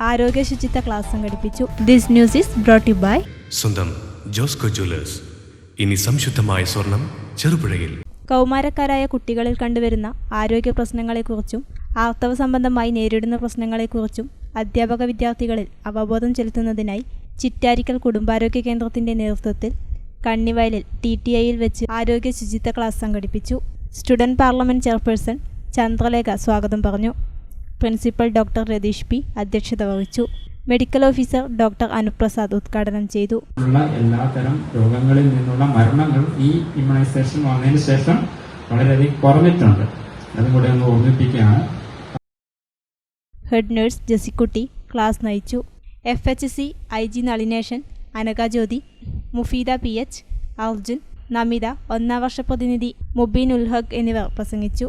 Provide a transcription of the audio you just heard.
ആരോഗ്യ ശുചിത്വ ക്ലാസ് സംഘടിപ്പിച്ചു. This news is brought by സ്വന്തം ജോസ്കോ ജ്വല്ലേഴ്സ്. ഇനി സംശുദ്ധമായ സ്വർണം ചെറുപുഴയിൽ. കൗമാരക്കാരായ കുട്ടികളിൽ കണ്ടുവരുന്ന ആരോഗ്യ പ്രശ്നങ്ങളെക്കുറിച്ചും ആർത്തവ സംബന്ധമായി നേരിടുന്ന പ്രശ്നങ്ങളെക്കുറിച്ചും അധ്യാപക വിദ്യാർത്ഥികളിൽ അവബോധം ചെലുത്തുന്നതിനായി ചിറ്റാരിക്കൽ കുടുംബാരോഗ്യ കേന്ദ്രത്തിന്റെ നേതൃത്വത്തിൽ കണ്ണിവയലിൽ ടി ടി ഐയിൽ വെച്ച് ആരോഗ്യ ശുചിത്വ ക്ലാസ് സംഘടിപ്പിച്ചു. സ്റ്റുഡന്റ് പാർലമെന്റ് ചെയർപേഴ്സൺ ചന്ദ്രലേഖ സ്വാഗതം പറഞ്ഞു. പ്രിൻസിപ്പൽ ഡോക്ടർ രതീഷ് പി അധ്യക്ഷത വഹിച്ചു. മെഡിക്കൽ ഓഫീസർ ഡോക്ടർ അനുപ്രസാദ് ഉദ്ഘാടനം ചെയ്തു. ഉള്ള എല്ലാത്തരം രോഗങ്ങളിൽ നിന്നുള്ള മരണങ്ങൾ ഈ ഇമ്മ്യൂണൈസേഷൻ വന്നതിന് ശേഷം വളരെയധികം കുറഞ്ഞിട്ടുണ്ട്. അതും കൂടെ ഒന്ന് ഓർമ്മിപ്പിക്കുകയാണ്. ഹെഡ് നേഴ്സ് ജസിക്കുട്ടി ക്ലാസ് നയിച്ചു. F H C I G Nalinesan Anaka Jyothi Mufeeda P H Arjun Namitha ഒന്നാം വർഷ പ്രതിനിധി മുബീൻ ഉൽഹഖ് എന്നിവർ പ്രസംഗിച്ചു.